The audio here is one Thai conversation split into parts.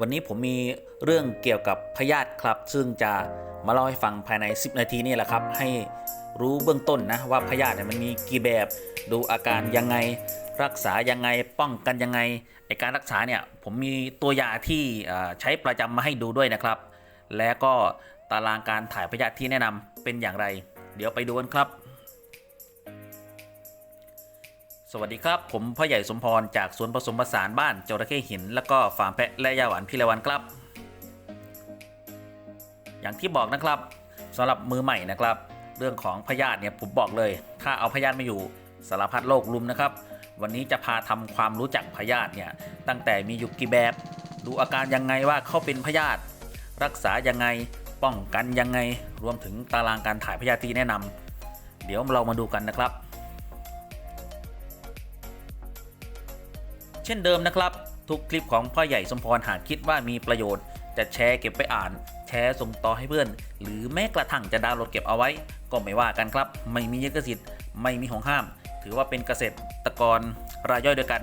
วันนี้ผมมีเรื่องเกี่ยวกับพยาธิครับ ซึ่งจะมาเล่าให้ฟังภายใน 10 นาทีนี่แหละครับ ให้รู้เบื้องต้นนะว่าพยาธิเนี่ยมันมีกี่แบบ ดูอาการยังไง รักษายังไงป้องกันยังไงไอการรักษาเนี่ยผมมีตัวยาที่ใช้ประจำมาให้ดูด้วยนะครับ และก็ตารางการถ่ายพยาธิที่แนะนำเป็นอย่างไร เดี๋ยวไปดูกันครับ สวัสดีครับผมพ่อใหญ่สมพรจากสวนผสมผสานบ้านจระเข้หิน แล้วก็ฟาร์มแพะและยาหวานพิรวันครับ อย่างที่บอกนะครับสำหรับมือใหม่นะครับ เรื่องของพยาธิเนี่ยผมบอกเลย ถ้าเอาพยาธิมาอยู่สารพัดโรคลุมนะครับ วันนี้จะพาทำความรู้จักพยาธิเนี่ยตั้งแต่มีอยู่กี่แบบดูอาการยังไงว่าเขาเป็นพยาธิรักษายังไงป้องกันยังไง รวมถึงตารางการถ่ายพยาธิแนะนำเดี๋ยวเรามาดูกันนะครับ เช่นเดิมนะครับ ทุกคลิปของพ่อใหญ่สมพรหากคิดว่ามีประโยชน์ จะแชร์เก็บไปอ่าน แชร์ส่งต่อให้เพื่อน หรือแม้กระทั่งจะดาวน์โหลดเก็บเอาไว้ ก็ไม่ว่ากันครับ ไม่มีลิขสิทธิ์ไม่มีของห้าม ถือว่าเป็นเกษตรกรรายย่อยด้วยกัน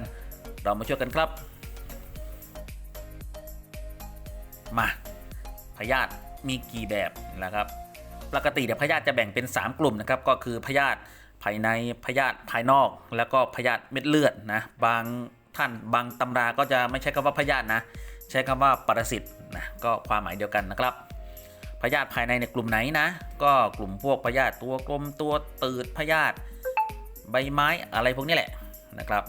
เรามาช่วยกันครับ มาพยาธิมีกี่แบบนะครับ ปกติเนี่ยพยาธิจะแบ่งเป็น 3 กลุ่มนะครับ ก็คือพยาธิภายในพยาธิภายนอก แล้วก็พยาธิเม็ดเลือดนะ บาง ท่าน บางตำราก็จะไม่ใช้คำว่าพยาธินะ ใช้คำว่าปรสิตนะก็ความหมายเดียวกันนะครับพยาธิภายในในกลุ่มไหนนะ ก็กลุ่มพวกพยาธิตัวกลมตัวตืดพยาธิใบไม้อะไรพวกนี้แหละนะครับ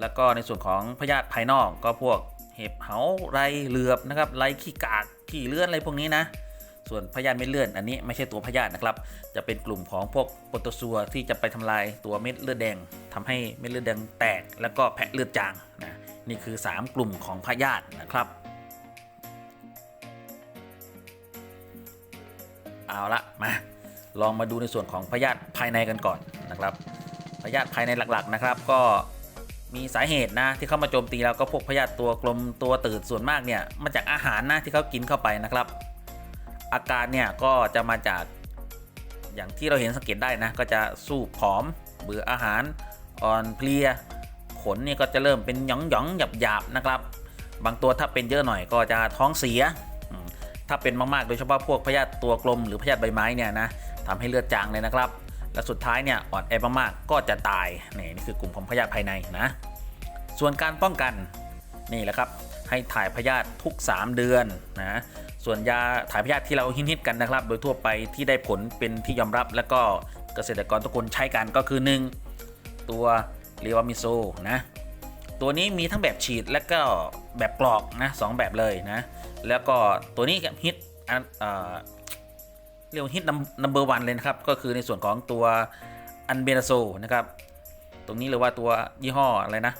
แล้วก็ในส่วนของพยาธิภายนอกก็พวกเห็บเหาไรเหลือบนะครับไรขี้กากขี้เลื่อนอะไรพวกนี้นะ ส่วนพยาธิเม็ดเลือดอันนี้ไม่ใช่ตัวพยาธินะครับ จะเป็นกลุ่มของพวกโปรโตซัวที่จะไปทำลายตัวเม็ดเลือดแดงทำให้เม็ดเลือดแดงแตก แล้วก็แผะเลือดจางนะนี่คือ 3 กลุ่มของพยาธินะครับเอาละมาลองมาดูในส่วนของพยาธิภายในกันก่อนนะครับพยาธิภายในหลักๆนะครับ ก็มีสาเหตุนะที่เข้ามาโจมตีเราก็พวกพยาธิตัวกลมตัวตืดส่วนมากเนี่ยมาจากอาหารนะที่เขากินเข้าไปนะครับ อาการเนี่ยก็จะมาจากอย่างที่เราเห็นสังเกตได้นะ ก็จะสู้ผอม เบื่ออาหารอ่อนเพลีย ขนเนี่ยก็จะเริ่มเป็นหยองหยองหยับหยาบนะครับ บางตัวถ้าเป็นเยอะหน่อยก็จะท้องเสีย ถ้าเป็นมากๆโดยเฉพาะพวกพยาธิตัวกลมหรือพยาธิใบไม้เนี่ยนะทำให้เลือดจางเลยนะครับ และสุดท้ายเนี่ยอ่อนแอมากๆก็จะตายนี่นี่คือกลุ่มของพยาธิภายในนะ ส่วนการป้องกันนี่แหละครับให้ถ่ายพยาธิทุก 3 เดือนนะ ส่วนยาถ่ายพยาธิที่เราฮิตๆกันนะครับ โดยทั่วไปที่ได้ผลเป็นที่ยอมรับ แล้วก็เกษตรกรทุกคนใช้กันก็คือ 1 ตัวเรวามิโซนะตัวนี้มีทั้งแบบฉีดและก็แบบกรอกนะสองแบบเลยนะ แล้วก็ตัวนี้ฮิตเอ่อเรียกว่าฮิตนัมเบอร์วันเลยนะครับ ก็คือในส่วนของตัวอันเบนาโซนะครับ ตรงนี้เลยว่าตัวยี่ห้ออะไรนะ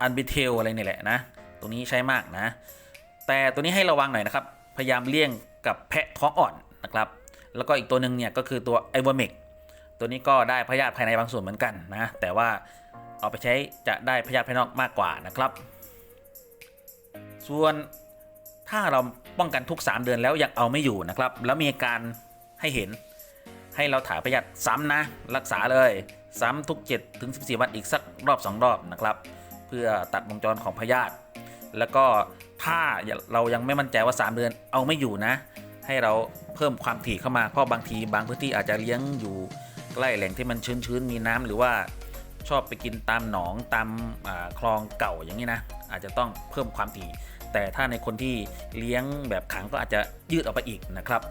อันบิเทลอะไรนี่แหละนะ ตรงนี้ใช้มากนะ แต่ตัวนี้ให้ระวังหน่อยนะครับ พยายามเลี่ยงกับแพะท้องอ่อนนะครับ แล้วก็อีกตัวหนึ่งเนี่ยก็คือตัวไอวอเมกตัวนี้ก็ได้พยาธิภายในบางส่วนเหมือนกันนะ แต่ว่าเอาไปใช้จะได้พยาธิภายนอกมากกว่านะครับ ส่วนถ้าเราป้องกันทุก 3 เดือนแล้วยังเอาไม่อยู่นะครับ แล้วมีอาการให้เห็นให้เราถ่ายพยาธิซ้ำนะ รักษาเลยซ้ำทุก 7 ถึง 14 วันอีกสักรอบ 2 รอบนะครับ เพื่อตัดวงจรของพยาธิแล้วก็ ถ้าเรายังไม่มั่นใจว่า 3 เดือนเอาไม่อยู่นะ ให้เราเพิ่มความถี่เข้ามาเพราะบางทีบางพื้นที่อาจจะเลี้ยงอยู่ใกล้แหล่งที่มันชื้นๆมีน้ำหรือว่าชอบไปกินตามหนองตามคลองเก่าอย่างนี้นะ อาจจะต้องเพิ่มความถี่ แต่ถ้าในคนที่เลี้ยงแบบขังก็อาจจะยืดออกไปอีกนะครับ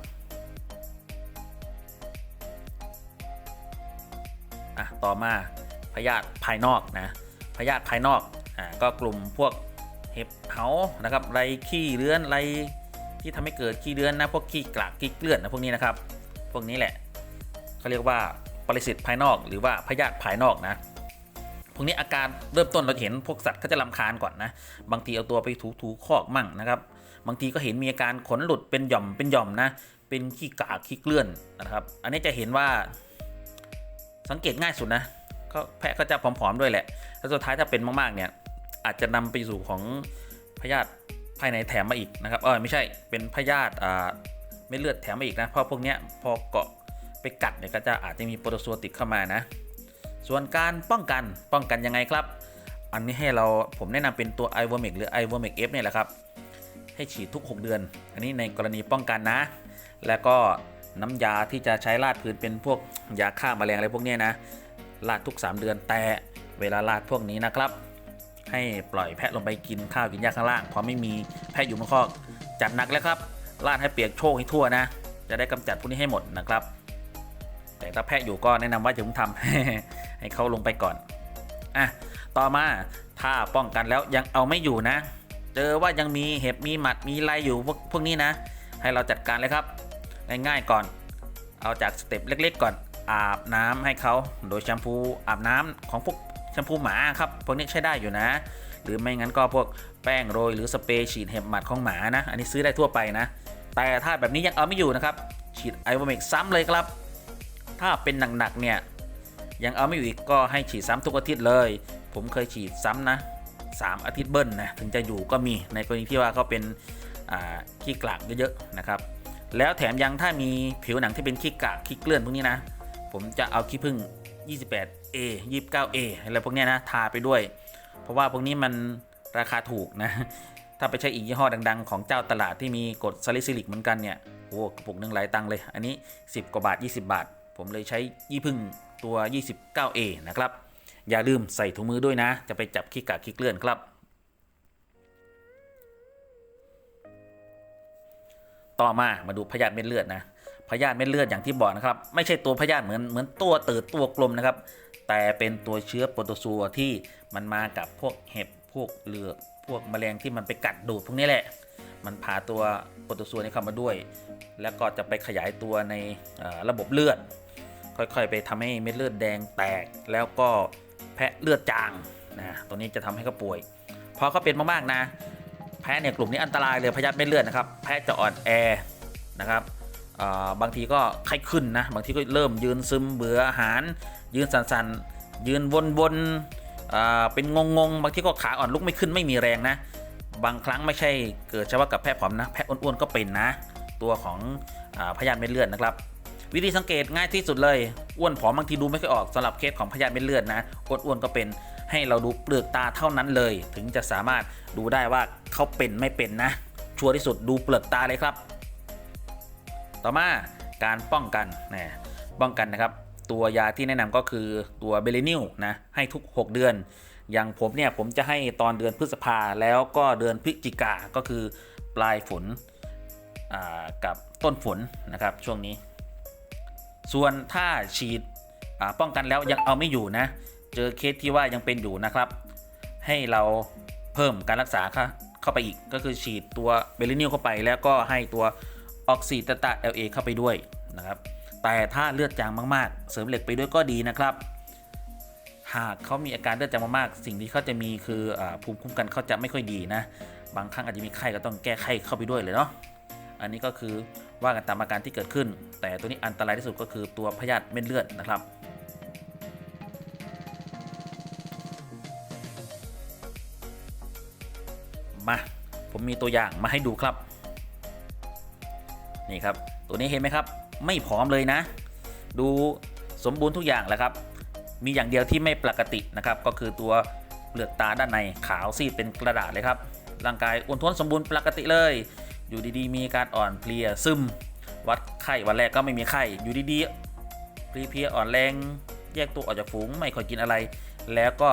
อะต่อมาพยาธิภายนอกนะพยาธิภายนอกอ่าก็กลุ่มพวก เห็บเหานะครับไรขี้เลื้อนไรที่ทำให้เกิดขี้เลื้อนนะพวกขี้กลากขี้เกลื่อนนะพวกนี้นะครับพวกนี้แหละเขาเรียกว่าปรสิตภายนอกหรือว่าพยาธิภายนอกนะพวกนี้อาการเริ่มต้นเราเห็นพวกสัตว์เขาจะลำคาญก่อนนะ บางทีเอาตัวไปถูถูคอกมั่งนะครับ บางทีก็เห็นมีอาการขนหลุดเป็นหย่อมเป็นหย่อมนะ เป็นขี้กากขี้เกลื่อนนะครับ อันนี้จะเห็นว่าสังเกตง่ายสุดนะแพะก็จะผอมๆด้วยแหละ แล้วสุดท้ายถ้าเป็นมากๆเนี่ย อาจจะนำไปสู่ของพยาธิภายในแถมมาอีกนะครับเออไม่ใช่เป็นพยาธิอ่าเม็ดเลือดแถมมาอีกนะเพราะพวกเนี้ยพอเกาะไปกัดเนี่ยก็จะอาจจะมีโปรโตซัวติดเข้ามานะ ส่วนการป้องกันป้องกันยังไงครับ อันนี้ให้เราผมแนะนำเป็นตัว i v o m e c หรือ i v o m e c F เอฟนี่ยแหละครับ ให้ฉีดทุก 6 เดือน อันนี้ในกรณีป้องกันนะ แล้วก็น้ำยาที่จะใช้ราดพื้นเป็นพวกยาฆ่าแมลงอะไรพวกเนี้ยนะราดทุก 3 เดือนแต่เวลาราดพวกนี้นะครับ ให้ปล่อยแพะลงไปกินข้าวกินหญ้าข้างล่างพราะไม่มีแพะอยู่บนคอกจัดหนักแล้วครับราดให้เปียกโชกให้ทั่วนะ จะได้กำจัดพวกนี้ให้หมดนะครับ แต่ถ้าแพะอยู่ก็แนะนำว่าอย่าเพิ่งทำให้เขาลงไปก่อนอะต่อมาถ้าป้องกันแล้วยังเอาไม่อยู่นะ เจอว่ายังมีเห็บมีหมัดมีไรอยู่พวกพวกนี้นะ ให้เราจัดการเลยครับ ง่ายๆก่อน เอาจากสเต็ปเล็กๆก่อนอาบน้ำให้เขาโดยแชมพูอาบน้ำของพวก แชมพูหมาครับพวกนี้ใช้ได้อยู่นะ หรือไม่งั้นก็พวกแป้งโรยหรือสเปรย์ฉีดเห็บหมัดของหมานะ อันนี้ซื้อได้ทั่วไปนะ แต่ถ้าแบบนี้ยังเอาไม่อยู่นะครับฉีดไอวอเมกซ้ำเลยครับ ถ้าเป็นหนักๆเนี่ยยังเอาไม่อยู่อีกก็ให้ฉีดซ้ำทุกอาทิตย์เลย ผมเคยฉีดซ้ำนะสามอาทิตย์เบิ้ลนะถึงจะอยู่ก็มีในกรณีที่ว่าเขาเป็นขี้กลากเยอะๆนะครับแล้วแถมยังถ้ามีผิวหนังที่เป็นขี้กากขี้เกลื่อนพวกนี้นะ ผมจะเอาขี้ผึ้ง A 29A อะไรพวกนี้นะ ทาไปด้วย เพราะว่าพวกนี้มันราคาถูกนะ ถ้าไปใช้อีกยี่ห้อดังๆ ของเจ้าตลาดที่มีกรดซาลิซิลิกเหมือนกันเนี่ยโอ้กระปุกหนึ่งหลายตังเลย อันนี้ 10 กว่าบาท 20 บาท ผมเลยใช้ยี่พึ่งตัว 29A นะครับ อย่าลืมใส่ถุงมือด้วยนะ จะไปจับขี้กากขี้เกลื่อนครับ ต่อมามาดูพยาธิเม็ดเลือดนะ พยาธิเม็ดเลือดอย่างที่บอกนะครับ ไม่ใช่ตัวพยาธิเหมือนเหมือนตัวตืดตัวกลมนะครับ แต่เป็นตัวเชื้อโปรโตซัวที่มันมากับพวกเห็บพวกเหลือกพวกแมลงที่มันไปกัดดูดพวกนี้แหละ มันพาตัวโปรโตซัวนี้เข้ามาด้วย แล้วก็จะไปขยายตัวในระบบเลือด ค่อยๆ ไปทำให้เม็ดเลือดแดงแตก แล้วก็แพะเลือดจางนะตัวนี้จะทำให้เขาป่วยพอเขาเป็นมากๆนะ แพะเนี่ยกลุ่มนี้อันตรายเลยพยาธิเม็ดเลือดนะครับ แพะจะอ่อนแอนะครับ บางทีก็ไข้ขึ้นนะ บางทีก็เริ่มยืนซึมเบื่ออาหาร ยืนสันๆยืนวนๆ เป็นงงๆบางทีก็ขาอ่อนลุกไม่ขึ้นไม่มีแรงนะ บางครั้งไม่ใช่เกิดเฉพาะกับแพะผอมนะ แพะอ้วนๆก็เป็นนะ ตัวของอพยาธิเม็ดเลือดนะครับ วิธีสังเกตง่ายที่สุดเลย อ้วนผอมบางทีดูไม่ค่อยออกสำหรับเคสของพยาธิเม็ดเลือดนะ อ้วนๆก็เป็น ให้เราดูเปลือกตาเท่านั้นเลย ถึงจะสามารถดูได้ว่าเขาเป็นไม่เป็นนะ ชัวร์ที่สุดดูเปลือกตาเลยครับ ต่อมาการป้องกันนะป้องกันนะครับ ตัวยาที่แนะนำก็คือตัวเบลินิลนะให้ทุก 6 เดือน อย่างผมเนี่ยผมจะให้ตอนเดือนพฤษภาแล้วก็เดือนพฤศจิกาก็คือปลายฝนกับต้นฝนนะครับช่วงนี้ ส่วนถ้าฉีดป้องกันแล้วยังเอาไม่อยู่นะ เจอเคสที่ว่ายังเป็นอยู่นะครับ ให้เราเพิ่มการรักษาเข้าไปอีกก็คือฉีดตัวเบลินิลเข้าไปแล้วก็ให้ตัว ออกซิตาตา LA เข้าไปด้วยนะครับ แต่ถ้าเลือดจางมากๆ เสริมเหล็กไปด้วยก็ดีนะครับ หากเขามีอาการเลือดจางมากๆ สิ่งที่เขาจะมีคืออภูมิคุ้มกันเขาจะไม่ค่อยดีนะ บางครั้งอาจจะมีไข้ก็ต้องแก้ไข้เข้าไปด้วยเลยเนาะ อันนี้ก็คือว่ากันตามอาการที่เกิดขึ้น แต่ตัวนี้อันตรายที่สุดก็คือตัวพยาธิเม็ดเลือดนะครับมา ผมมีตัวอย่างมาให้ดูครับ นี่ครับตัวนี้เห็นไหมครับ ไม่ผอมเลยนะ ดูสมบูรณ์ทุกอย่างแหละครับ มีอย่างเดียวที่ไม่ปกตินะครับ ก็คือตัวเปลือกตาด้านในขาวซีดเป็นกระดาษเลยครับ ร่างกายอ้วนท้วนสมบูรณ์ปกติเลย อยู่ดีๆ มีการอ่อนเพลียซึม วัดไข้วันแรกก็ไม่มีไข้ อยู่ดีๆเพลียอ่อนแรง แยกตัวออกจากฝูงไม่ค่อยกินอะไร แล้วก็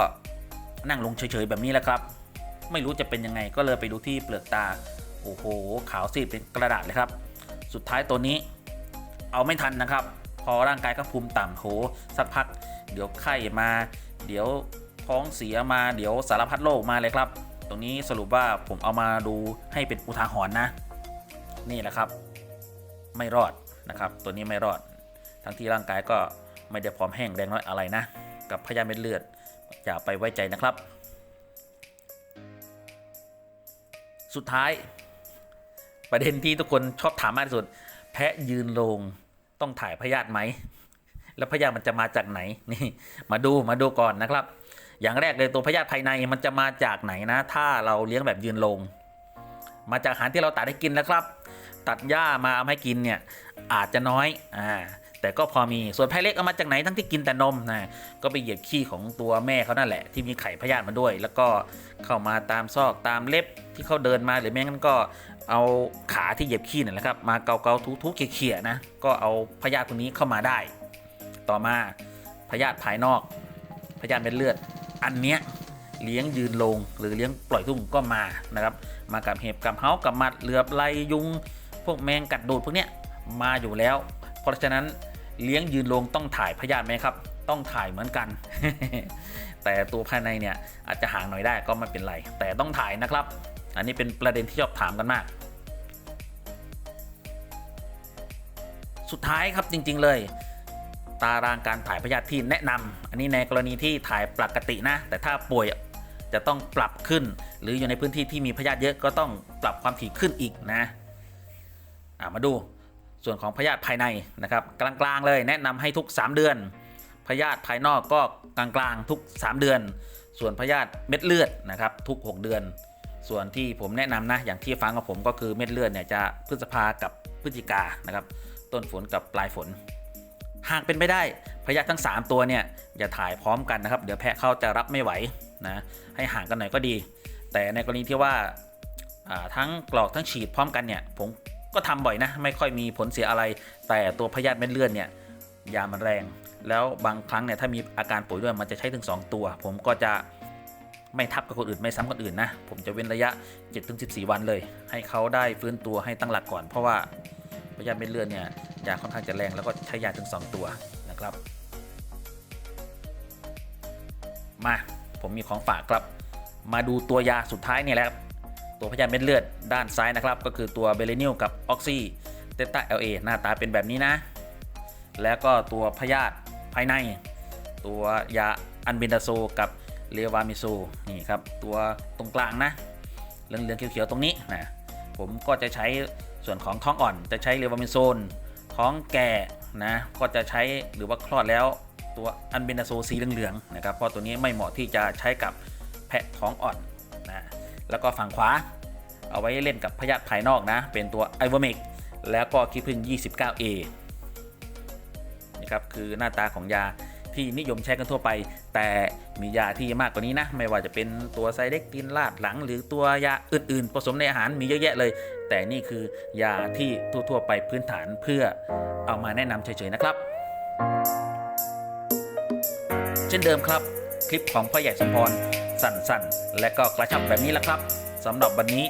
นั่งลงเฉยๆแบบนี้แหละครับ ไม่รู้จะเป็นยังไงก็เลยไปดูที่เปลือกตา โอ้โห ขาวซีดเป็นกระดาษเลยครับ สุดท้ายตัวนี้ เอาไม่ทันนะครับ พอร่างกายก็ภูมิต่ำโหสักพัก เดี๋ยวไข้มา เดี๋ยวท้องเสียมาเดี๋ยวสารพัดโรคมาเลยครับ ตรงนี้สรุปว่าผมเอามาดูให้เป็นอุทาหรณ์นะ นี่แหละครับ ไม่รอดนะครับ ตัวนี้ไม่รอด ทั้งที่ร่างกายก็ไม่ได้พร้อมแห้งแรงน้อยอะไรนะ กับพยาธิเม็ดเลือดอย่าไปไว้ใจนะครับ สุดท้าย ประเด็นที่ทุกคนชอบถามมากที่สุด แพะยืนลงต้องถ่ายพยาธิไหม แล้วพยาธิมันจะมาจากไหนนี่มาดูมาดูก่อนนะครับ อย่างแรกเลยตัวพยาธิภายในมันจะมาจากไหนนะ ถ้าเราเลี้ยงแบบยืนลง มาจากอาหารที่เราตัดให้กินนะครับ ตัดหญ้ามาเอาให้กินเนี่ยอาจจะน้อยอ่า แต่ก็พอมีส่วนแพะเล็กเอามาจากไหนทั้งที่กินแต่นมนะก็ไปเหยียบขี้ของตัวแม่เขานั่นแหละ ที่มีไข่พยาธิมาด้วย แล้วก็เข้ามาตามซอกตามเล็บที่เขาเดินมาหรือไม่งั้นก็เอาขาที่เหยียบขี้นั่นแหละครับมาเกาเกาๆถูๆเขี่ยๆนะก็เอาพยาธิตัวนี้เข้ามาได้ ต่อมาพยาธิภายนอกพยาธิเม็ดเลือด อันเนี้ยเลี้ยงยืนลงหรือเลี้ยงปล่อยทุ่งก็มานะครับ มากับเห็บกับเฮากับมัดเหลือบไลยุง พวกแมงกัดดูดพวกเนี้ยมาอยู่แล้ว เพราะฉะนั้น เลี้ยงยืนลงต้องถ่ายพยาธิไหมครับ ต้องถ่ายเหมือนกัน แต่ตัวภายในเนี่ยอาจจะห่างหน่อยได้ก็ไม่เป็นไร แต่ต้องถ่ายนะครับ อันนี้เป็นประเด็นที่ชอบถามกันมาก สุดท้ายครับจริง ๆเลย ตารางการถ่ายพยาธิที่แนะนำอันนี้ในกรณีที่ถ่ายปกตินะ แต่ถ้าป่วยจะต้องปรับขึ้น หรืออยู่ในพื้นที่ที่มีพยาธิเยอะก็ต้องปรับความถี่ขึ้นอีกนะะมาดู ส่วนของพยาธิภายในนะครับกลางๆเลยแนะนำให้ทุก 3 เดือน พยาธิภายนอกก็กลางๆทุก 3 เดือน ส่วนพยาธิเม็ดเลือดนะครับทุก 6 เดือน ส่วนที่ผมแนะนำนะอย่างที่ฟังกับผมก็คือเม็ดเลือดเนี่ยจะพฤษภากับพฤศจิกานะครับต้นฝนกับปลายฝน หากเป็นไม่ได้พยาธิทั้ง 3 ตัวเนี่ยอย่าถ่ายพร้อมกันนะครับเดี๋ยวแพะเขาจะรับไม่ไหวนะให้ห่างกันหน่อยก็ดี แต่ในกรณีที่ว่าทั้งกรอกทั้งฉีดพร้อมกันเนี่ยผม ก็ทำบ่อยนะ ไม่ค่อยมีผลเสียอะไร แต่ตัวพยาธิเม็ดเลือดเนี่ยยามันแรง แล้วบางครั้งเนี่ยถ้ามีอาการป่วยด้วยมันจะใช้ถึง 2 ตัว ผมก็จะไม่ทับกับคนอื่นไม่ซ้ำคนอื่นนะ ผมจะเว้นระยะ 7-14 วันเลย ให้เขาได้ฟื้นตัวให้ตั้งหลักก่อน เพราะว่าพยาธิเม็ดเลือดเนี่ยยาค่อนข้างจะแรงแล้วก็ใช้ยาถึง 2 ตัวนะครับ มาผมมีของฝากครับ มาดูตัวยาสุดท้ายเนี่ยแหละครับ ตัวพยาธิเม็ดเลือดด้านซ้ายนะครับ ก็คือตัวเบเลนิลกับออกซีเตต้าเอลเอหน้าตาเป็นแบบนี้นะ แล้วก็ตัวพยาธิภายใน ตัวยาอันเบนดาโซกับเลวามิโซนี่ครับ ตัวตรงกลางนะเหลืองๆเขียวๆตรงนี้นะผมก็จะใช้ส่วนของท้องอ่อนจะใช้เลวามิโซนท้องแก่นะก็จะใช้หรือว่าคลอดแล้วตัวอันเบนดาโซสีเหลืองๆนะครับเพราะตัวนี้ไม่เหมาะที่จะใช้กับแพะท้องอ่อน แล้วก็ฝั่งขวา เอาไว้เล่นกับพยาธิภายนอกนะ เป็นตัวไอวอมิกแล้วก็คิพึ่ง 29A นี่ครับคือหน้าตาของยาที่นิยมใช้กันทั่วไป แต่มียาที่มากกว่านี้นะ ไม่ว่าจะเป็นตัวไซเด็กตินลาดหลัง หรือตัวยาอื่นๆ ผสมในอาหารมีเยอะแยะเลย แต่นี่คือยาที่ทั่วๆไปพื้นฐานเพื่อเอามาแนะนำเฉยๆนะครับ เช่นเดิมครับ คลิปของพ่อใหญ่สมพร สั้นๆ และก็กระชับแบบนี้แหละครับสำหรับวันนี้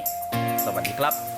สวัสดีครับ